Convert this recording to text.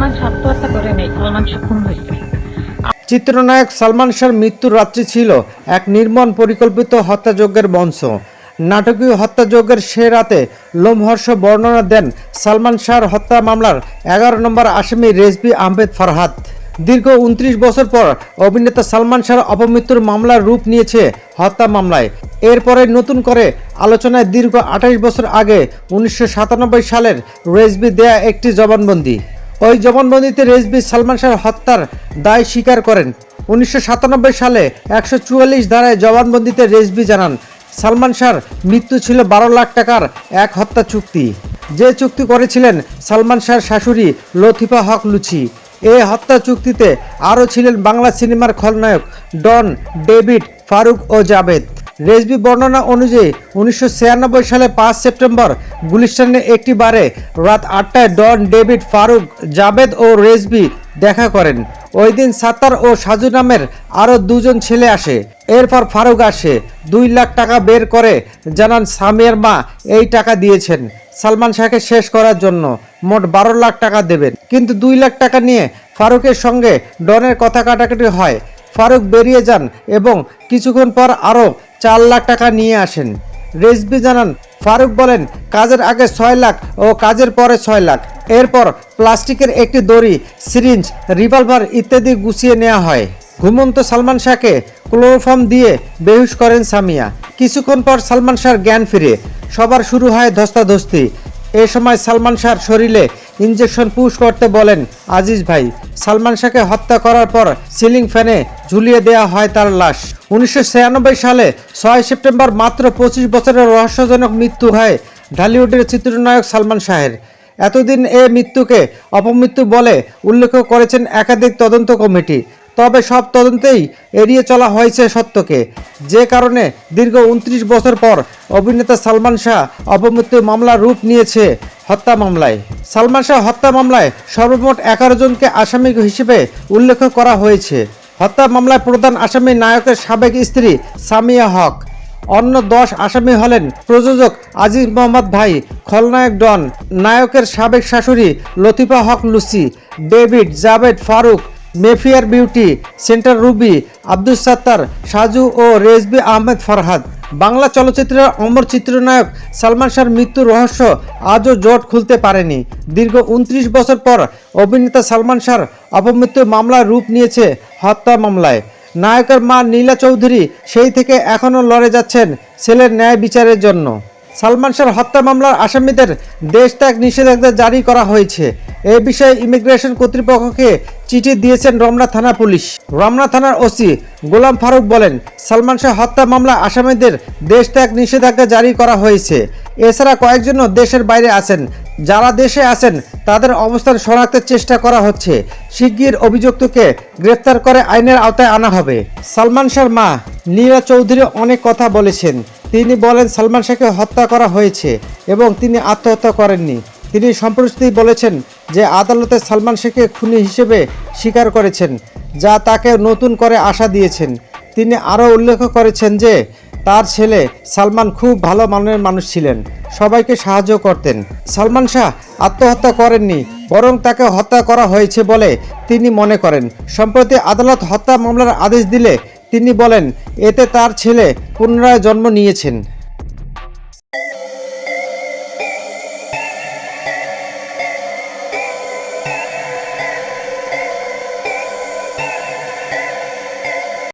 সালমান আত্মহত্যা করে নেই, সালমান হয়েছে। চিত্রনায়ক সালমান শাহর মৃত্যুর রাত্রি ছিল এক নির্মম পরিকল্পিত হত্যাযজ্ঞের মঞ্চ। নাটকীয় হত্যাযজ্ঞের সে রাতে লোমহর্ষ বর্ণনা দেন সালমান শাহর হত্যা মামলার এগারো নম্বর আসামি রেজবি আহমেদ ফারহাদ। দীর্ঘ উনত্রিশ বছর পর অভিনেতা সালমান শাহর অপমৃত্যুর মামলার রূপ নিয়েছে হত্যা মামলায়। এরপরে নতুন করে আলোচনায় দীর্ঘ আঠাশ বছর আগে উনিশশো সাতানব্বই সালের রেজবি দেয়া একটি জবানবন্দি। ওই জবানবন্দিতে রেজবি সালমান শাহর হত্যার দায় স্বীকার করেন। উনিশশো সাতানব্বই সালে একশো চুয়াল্লিশ ধারায় জবানবন্দিতে রেজবি জানান, সালমান শাহর মৃত্যু ছিল বারো লাখ টাকার এক হত্যা চুক্তি। যে চুক্তি করেছিলেন সালমান শাহর শাশুড়ি লতিফা হক লুচি। এই হত্যা চুক্তিতে আরও ছিলেন বাংলা সিনেমার খলনায়ক ডন ডেভিড ফারুক ও জাবেদ রেজবি বর্ণনা অনুযায়ী উনিশশো ছিয়ানব্বই সালে পাঁচ সেপ্টেম্বর গুলিস্তানের একটি বারে রাত আটটায় ডন ডেভিড ফারুক জাবেদ ও রেজবি দেখা করেন। ওই দিন সাত্তার ও সাজু নামের আরও দুজন ছেলে আসে। এরপর ফারুক আসে। দুই লাখ টাকা বের করে জানান সামিয়ার মা এই টাকা দিয়েছেন। সালমান শাহকে শেষ করার জন্য মোট বারো লাখ টাকা দেবেন। কিন্তু দুই লাখ টাকা নিয়ে ফারুকের সঙ্গে ডনের কথা কাটাকাটি হয়। ফারুক বেরিয়ে যান এবং কিছুক্ষণ পর আরও চার লাখ টাকা নিয়ে আসেন। রেজবি জানান, ফারুক বলেন, কাজের আগে ছয় লাখ ও কাজের পরে ছয় লাখ। এরপর প্লাস্টিকের একটি দড়ি, সিরিঞ্জ, রিভলভার ইত্যাদি গুছিয়ে নেওয়া হয়। ঘুমন্ত সালমান শাহকে ক্লোরোফর্ম দিয়ে বেহুশ করেন সামিয়া। কিছুক্ষণ পর সালমান শাহর জ্ঞান ফিরে। সবার শুরু হয় ধস্তাধস্তি। এ সময় সালমান শাহর শরীরে ইঞ্জেকশন পুশ করতে বলেন আজিজ ভাই। সালমান শাহকে হত্যা করার পর সিলিং ফ্যানে ঝুলিয়ে দেওয়া হয় তার লাশ। উনিশশো ছিয়ানব্বই সালে ছয় সেপ্টেম্বর মাত্র পঁচিশ বছরের রহস্যজনক মৃত্যু হয় ঢালিউডের চিত্রনায়ক সালমান শাহের। এতদিন এ মৃত্যুকে অপমৃত্যু বলে উল্লেখ করেছেন একাধিক তদন্ত কমিটি। তবে সব তদন্তেই এড়িয়ে চলা হয়েছে সত্যকে। যে কারণে দীর্ঘ উনত্রিশ বছর পর অভিনেতা সালমান শাহ অপমৃত্যু মামলার রূপ নিয়েছে হত্যা মামলায়। সালমান শাহ হত্যা মামলায় সর্বমোট এগারো জনকে আসামি হিসেবে উল্লেখ করা হয়েছে। হত্যা মামলায় প্রধান আসামি নায়কের সাবেক স্ত্রী সামিয়া হক। অন্য দশ আসামি হলেন প্রযোজক আজিজ মোহাম্মদ ভাই, খলনায়ক ডন, নায়কের সাবেক শাশুড়ি Latifa Haque Lucy, David, Javed Farooq Mayfair beauty centre Ruby, Abdul Sattar, Saju ও রেজবি আহমেদ ফরহাদ। বাংলা চলচ্চিত্রের অমর চিত্রনায়ক সালমান শাহর মৃত্যুর রহস্য আজও জট খুলতে পারেনি। দীর্ঘ উনত্রিশ বছর পর অভিনেতা সালমান শাহর অপমৃত্যুর মামলার রূপ নিয়েছে হত্যা মামলায়। নায়কের মা নীলা চৌধুরী সেই থেকে এখনও লড়ে যাচ্ছেন ছেলের ন্যায় বিচারের জন্য। সালমান শাহর হত্যা মামলার আসামিদের দেশ ত্যাগ নিষেধাজ্ঞা জারি করা হয়েছে। এ বিষয়ে ইমিগ্রেশন কর্তৃপক্ষকে চিঠি দিয়েছেন রমনা থানা পুলিশ। রমনা থানার ওসি গোলাম ফারুক বলেন, সালমান শাহ হত্যা মামলা আসামিদের দেশ ত্যাগ নিষেধাজ্ঞা জারি করা হয়েছে। এছাড়া কয়েকজনও দেশের বাইরে আছেন। যারা দেশে আছেন, তাদের অবস্থান শনাক্তের চেষ্টা করা হচ্ছে। শিগগির অভিযুক্তকে গ্রেফতার করে আইনের আওতায় আনা হবে। সালমান শাহর মা নীরা চৌধুরী অনেক কথা বলেছেন। তিনি বলেন, সালমান শাহকে হত্যা করা হয়েছে এবং তিনি আত্মহত্যা করেননি। তিনি সম্প্রতি বলেছেন যে, আদালতে সালমান শেখকে খুনি হিসেবে স্বীকার করেছেন, যা তাকে নতুন করে আশা দিয়েছেন। তিনি আরও উল্লেখ করেছেন যে তার ছেলে সালমান খুব ভালো মানের মানুষ ছিলেন। সবাইকে সাহায্য করতেন। সালমান শাহ আত্মহত্যা করেননি, বরং তাকে হত্যা করা হয়েছে বলে তিনি মনে করেন। সম্প্রতি আদালত হত্যা মামলার আদেশ দিলে তিনি বলেন, এতে তার ছেলে পুনরায় জন্ম নিয়েছেন।